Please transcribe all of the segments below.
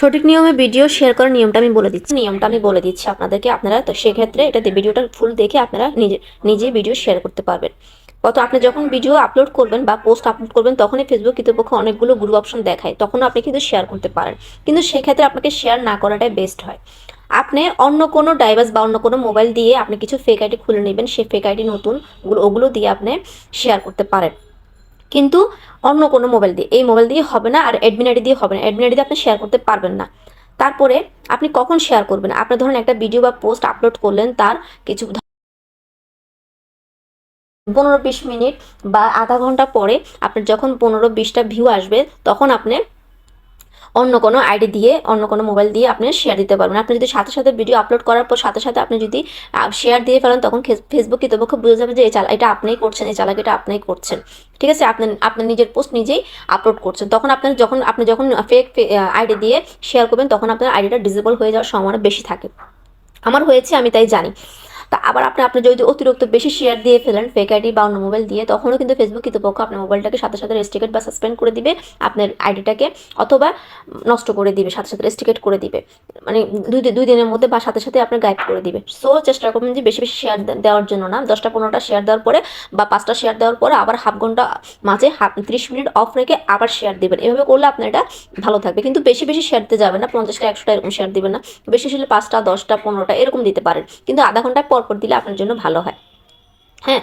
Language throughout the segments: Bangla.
সঠিক নিয়মে ভিডিও শেয়ার করার নিয়মটা আমি বলে দিচ্ছি। নিয়মটা আমি বলে দিচ্ছি আপনাদেরকে। আপনারা তো সেক্ষেত্রে এটাতে ভিডিওটা ফুল দেখে আপনারা নিজে নিজে ভিডিও শেয়ার করতে পারবেন। কত আপনি যখন ভিডিও আপলোড করবেন বা পোস্ট আপলোড করবেন, তখনই ফেসবুক কৃতপক্ষ অনেকগুলো গ্রুপ অপশন দেখায়। তখন আপনি কিন্তু শেয়ার করতে পারেন। কিন্তু সেক্ষেত্রে আপনাকে শেয়ার না করাটাই বেস্ট হয়। আপনি অন্য কোনো ডাইভার্স বা অন্য কোনো মোবাইল দিয়ে আপনি কিছু ফেক আইডি খুলে নেবেন। সেই ফেক আইডি নতুন, ওগুলো- ওগুলো দিয়ে আপনি শেয়ার করতে পারেন। কিন্তু অন্য কোনো মোবাইল দিয়ে। এই মোবাইল দিয়ে হবে না আর অ্যাডমিন আইডি দিয়ে হবে না। অ্যাডমিন আইডি দিয়ে আপনি শেয়ার করতে পারবেন না। তারপরে আপনি কখন শেয়ার করবেন? আপনি ধরুন একটা ভিডিও বা পোস্ট আপলোড করলেন তার কিছু পনেরো বিশ মিনিট বা আধা ঘণ্টা পরে আপনার যখন পনেরো বিশটা ভিউ আসবে, তখন আপনি অন্য কোনো আইডি দিয়ে, অন্য কোনো মোবাইল দিয়ে আপনি শেয়ার দিতে পারবেন। আপনি যদি সাথে সাথে ভিডিও আপলোড করার পর সাথে সাথে আপনি যদি শেয়ার দিয়ে ফেলেন, তখন ফেস- ফেসবুক কৃতপক্ষ বুঝে যাবে যে এই চালা, এটা আপনিই করছেন, এই চালাকিটা আপনিই করছেন। ঠিক আছে? আপনি আপনি নিজের পোস্ট নিজেই আপলোড করছেন। তখন আপনার যখন, আপনি যখন ফেক আইডি দিয়ে শেয়ার করবেন, তখন আপনার আইডিটা ডিসেবল হয়ে যাওয়ার সম্ভাবনা বেশি থাকে। আমার হয়েছে, আমি তাই জানি। তা আবার আপনি আপনি যদি অতিরিক্ত বেশি শেয়ার দিয়ে ফেলেন ফেক আইডি বা অন্য মোবাইল দিয়ে, তখনও কিন্তু ফেসবুক কৃতপক্ষ আপনার মোবাইলটাকে সাথে সাথে রেস্ট্রিকেট বা সাসপেন্ড করে দিবে, আপনার আইডিটাকে অথবা নষ্ট করে দিবে, সাথে সাথে রেস্ট্রিকেট করে দিবে। মানে দুই দুই দিনের মধ্যে বা সাথে সাথে আপনার গাইড করে দিবে। সো চেষ্টা করবেন যে বেশি বেশি শেয়ার দেওয়ার জন্য না। দশটা, পনেরোটা শেয়ার দেওয়ার পরে বা পাঁচটা শেয়ার দেওয়ার পরে আবার হাফ ঘণ্টা মাঝে হাফ, ত্রিশ মিনিট অফ রেখে আবার শেয়ার দিবেন। এভাবে করলে আপনার এটা ভালো থাকবে। কিন্তু বেশি বেশি শেয়ার দিতে যাবে না। পঞ্চাশটা, একশোটা এরকম শেয়ার দিবেন না। বেশি হলে পাঁচটা, দশটা, পনেরোটা এরকম দিতে পারেন। কিন্তু আধা ঘণ্টা পর পর দিলে আপনার জন্য ভালো হয়। হ্যাঁ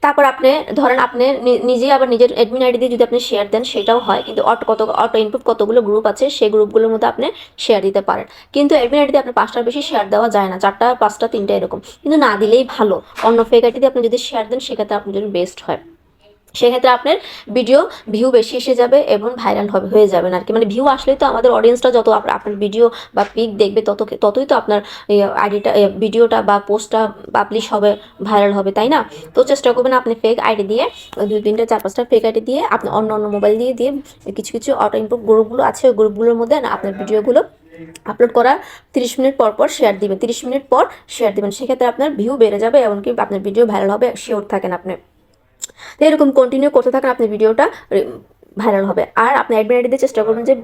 তারপর আপনি, ধরেন আপনি নিজে নিজেই আবার নিজের অ্যাডমিন আইডি দিয়ে যদি আপনি শেয়ার দেন, সেটাও হয়। কিন্তু অটো কত, অটো ইনপুট কতগুলো গ্রুপ আছে, সেই গ্রুপগুলোর মধ্যে আপনি শেয়ার দিতে পারেন। কিন্তু অ্যাডমিন আইডি দিয়ে আপনার পাঁচটার বেশি শেয়ার দেওয়া যায় না। চারটা, পাঁচটা, তিনটা এরকম। কিন্তু না দিলেই ভালো। অন্য ফেক আইডি দিয়ে আপনি যদি শেয়ার দেন, সেক্ষেত্রে আপনার জন্য বেস্ট হয়। সেক্ষেত্রে আপনার ভিডিও ভিউ বেশি এসে যাবে এবং ভাইরাল হবে, হয়ে যাবেন আর কি মানে ভিউ আসলেই তো আমাদের অডিয়েন্সটা যত আপনার ভিডিও বা পিক দেখবে তত ততই তো আপনার আইডিটা ভিডিওটা বা পোস্টটা পাবলিশ হবে ভাইরাল হবে, তাই না? তো চেষ্টা করবেন আপনি ফেক আইডি দিয়ে দুই তিনটা, চার পাঁচটা ফেক আইডি দিয়ে আপনি অন্য অন্য মোবাইল দিয়ে দিয়ে কিছু কিছু অটো ইনপুট গ্রুপগুলো আছে, ওই গ্রুপগুলোর মধ্যে আপনার ভিডিওগুলো আপলোড করার তিরিশ মিনিট পর পর শেয়ার দিবেন। তিরিশ মিনিট পর শেয়ার দিবেন। সেক্ষেত্রে আপনার ভিউ বেড়ে যাবে, এমনকি আপনার ভিডিও ভাইরাল হবে শিওর থাকেন আপনি। তো এরকম কন্টিনিউ করতে থাকেন, আপনার ভিডিওটা ভাইরাল হবে। আর আপনি অ্যাডমিন আইডিতে চেষ্টা করবেন যে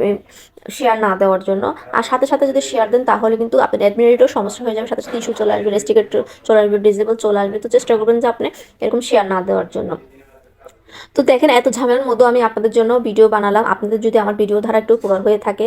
শেয়ার না দেওয়ার জন্য। আর সাথে সাথে যদি শেয়ার দেন, তাহলে কিন্তু আপনার অ্যাডমিন আইডিও সমস্যা হয়ে যাবে, সাথে সাথে ইস্যু চলে আসবে রেস্টিকেট চলে আসবে ডিজেবল চলে আসবে। তো চেষ্টা করবেন যে আপনি এরকম শেয়ার না দেওয়ার জন্য। তো দেখেন, এত ঝামেলার মধ্যে আমি আপনাদের জন্য ভিডিও বানালাম। আপনাদের যদি আমার ভিডিও ধারা একটু উপকার হয়ে থাকে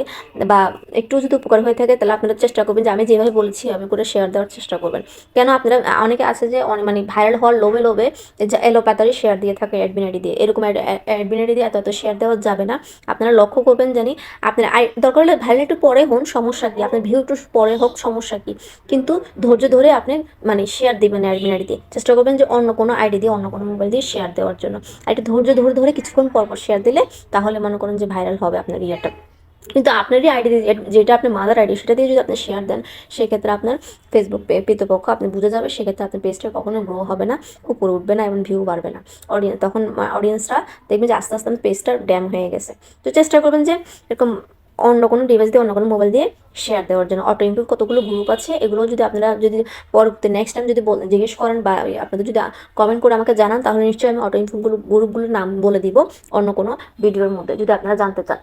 বা একটু যদি উপকার হয়ে থাকে, তাহলে আপনারা চেষ্টা করবেন যে আমি যেভাবে বলেছি, আমি করে শেয়ার দেওয়ার চেষ্টা করবেন। কেন আপনারা, অনেকে আছে যে মানে ভাইরাল হওয়ার লোভে লোভে যে এলোপ্যাথারি শেয়ার দিয়ে থাকে অ্যাডমিনারি দিয়ে। এরকম অ্যাডমিনারি দিয়ে এত এত শেয়ার দেওয়া যাবে না। আপনারা লক্ষ্য করবেন জানি, আপনার দরকার হলে ভাইরাল একটু পরে হন, সমস্যা কি? আপনার ভিউ একটু পরে হোক, সমস্যা কি? কিন্তু ধৈর্য ধরে আপনি মানে শেয়ার দিবেন অ্যাডমিনারি দিয়ে। চেষ্টা করবেন যে অন্য কোনো আইডি দিয়ে, অন্য কোনো মোবাইল দিয়ে শেয়ার দেওয়ার জন্য। আর একটু ধৈর্য ধরে ধরে কিছুক্ষণ পর পর শেয়ার দিলে তাহলে মনে করুন যে ভাইরাল হবে আপনার ইয়েটা। কিন্তু আপনারই আইডি যেটা আপনি মাদার আইডি সেটা দিয়ে যদি আপনি শেয়ার দেন, সেক্ষেত্রে আপনার ফেসবুক কৃতপক্ষ আপনি বুঝে যাবে, সেক্ষেত্রে আপনার পেজটা কখনো গ্রো হবে না, উপরে উঠবে না, এবং ভিউ বাড়বে না। অডিয়েন্স তখন অডিয়েন্সরা দেখবেন যে আস্তে আস্তে আপনার পেজটা ড্যাম হয়ে গেছে। তো চেষ্টা করবেন যে এরকম অন্য কোনো ডিভাইস দিয়ে, অন্য কোনো মোবাইল দিয়ে শেয়ার দেওয়ার জন্য। অটো ইনপুট কতগুলো গ্রুপ আছে, এগুলো যদি আপনারা যদি পরবর্তী নেক্সট টাইম যদি জিজ্ঞেস করেন বা আপনাদের যদি কমেন্ট করে আমাকে জানান, তাহলে নিশ্চয়ই আমি অটো ইনপুটগুলো গ্রুপগুলোর নাম বলে দিব অন্য কোনো ভিডিওর মধ্যে, যদি আপনারা জানতে চান।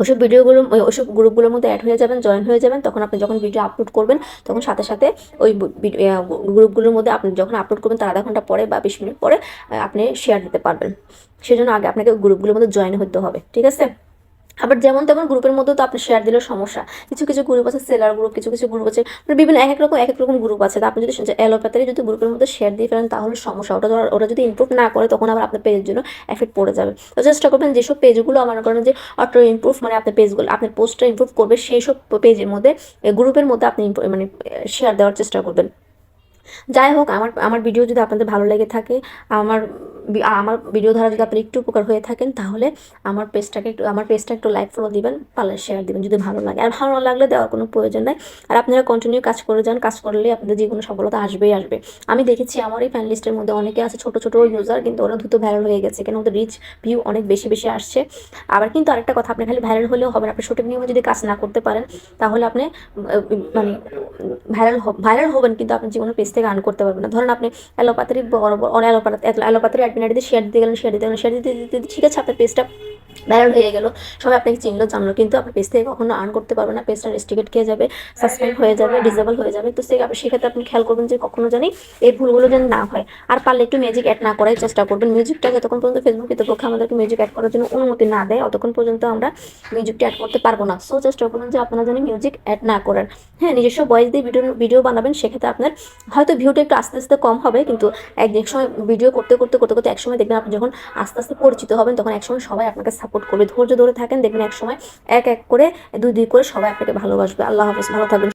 ওইসব ভিডিওগুলো ওইসব গ্রুপগুলোর মধ্যে অ্যাড হয়ে যাবেন জয়েন হয়ে যাবেন, তখন আপনি যখন ভিডিও আপলোড করবেন, তখন সাথে সাথে ওই গ্রুপগুলোর মধ্যে আপনি যখন আপলোড করবেন, তার আধা ঘণ্টা পরে বা বিশ মিনিট পরে আপনি শেয়ার দিতে পারবেন। সেজন্য আগে আপনাকে গ্রুপগুলোর মধ্যে জয়েন হতে হবে, ঠিক আছে? আবার যেমন তেমন গ্রুপের মধ্যে তো আপনি শেয়ার দিলেও সমস্যা। কিছু কিছু গ্রুপ আছে সেলার গ্রুপ কিছু কিছু গ্রুপ আছে। মানে বিভিন্ন এক এক রকম, এক এক রকম গ্রুপ আছে। আপনি যদি অ্যালোপ্যাথারি যদি গ্রুপের মধ্যে শেয়ার দিয়ে ফেলেন, তাহলে সমস্যা। ওটা ধর- ওটা যদি ইমপ্রুভ না করে, তখন আবার আপনার পেজের জন্য এফেক্ট পড়ে যাবে। তো চেষ্টা করবেন, যেসব পেজগুলো আমার করেন যে অটো ইমপ্রুভ মানে আপনার পেজগুলো আপনার পোস্টটা ইমপ্রুভ করবে সেই সব পেজের মধ্যে গ্রুপের মধ্যে আপনি মানে শেয়ার দেওয়ার চেষ্টা করবেন। যাই হোক, আমার আমার ভিডিও যদি আপনাদের ভালো লেগে থাকে, আমার আমার ভিডিও দ্বারা যদি আপনি একটু উপকার হয়ে থাকেন, তাহলে আমার পেজটাকে একটু, আমার পেজটা একটু লাইক ফলো দিবেন পারলে শেয়ার দিবেন যদি ভালো লাগে। আর ভালো না লাগলে দেওয়ার কোনো প্রয়োজন নাই। আর আপনারা কন্টিনিউ কাজ করে যান, কাজ করলে আপনাদের জীবনে সফলতা আসবেই আসবে। আমি দেখেছি আমার এই ফ্যান লিস্টের মধ্যে অনেকে আছে ছোট ছোট ইউজার কিন্তু ওরা দ্রুত ভাইরাল হয়ে গেছে। কেন? ওদের রিচ ভিউ অনেক বেশি বেশি আসছে। আবার কিন্তু আরেকটা কথা, আপনি খালি ভাইরাল হলেও হবে না। আপনি সঠিক নিয়মে যদি কাজ না করতে পারেন, তাহলে আপনি মানে ভাইরাল ভাইরাল হবেন, কিন্তু আপনি জীবনের পেজ থেকে আর্ন করতে পারবেন না। ধরেন আপনি অ্যালোপ্যাথি বড় বড় অনেক অ্যালোপ্যাথি অ্যাডমিন আইডিতে শেয়ার দিতে গেলেন শেয়ার দিতে গেলেন শেয়ার দিতে দিতে, ঠিক আছে, আপনার পেজটা ভাইরাল হয়ে গেল, সবাই আপনাকে চিনলো, জানলো, কিন্তু আপনার পেজ থেকে কখনো আর্ন করতে পারবে না পেজটা রেস্ট্রিকেট খেয়ে যাবে সাসপেন্ড হয়ে যাবে ডিসেবল হয়ে যাবে, তো সেক্ষেত্রে আপনি খেয়াল করবেন যে কখনো জানি এই ভুলগুলো যেন না হয়। আর পারলে একটু মিউজিক অ্যাড না করার চেষ্টা করবেন। মিউজিকটা যতক্ষণ পর্যন্ত ফেসবুক কর্তৃপক্ষ আমাদেরকে মিউজিক অ্যাড করার জন্য অনুমতি না দেয় ততক্ষণ পর্যন্ত আমরা মিউজিকটা অ্যাড করতে পারব না। সো চেষ্টা করুন যে আপনারা যেন মিউজিক অ্যাড না করার। হ্যাঁ নিজস্ব ভয়েস দিয়ে ভিডিও ভিডিও বানাবেন, সেক্ষেত্রে আপনার হয়তো ভিউটা একটু আস্তে আস্তে কম হবে, কিন্তু এক এক সময় ভিডিও করতে করতে করতে করতে একসময় দেখবেন আপনি যখন আস্তে আস্তে পরিচিত হবেন, তখন একসময় সবাই আপনাকে সাপোর্ট করবে, ধৈর্য ধরে থাকেন, দেখবেন এক সময় এক এক করে, দুই দুই করে সবাই আপনাকে ভালোবাসবে। আল্লাহ হাফেজ, ভালো থাকবেন।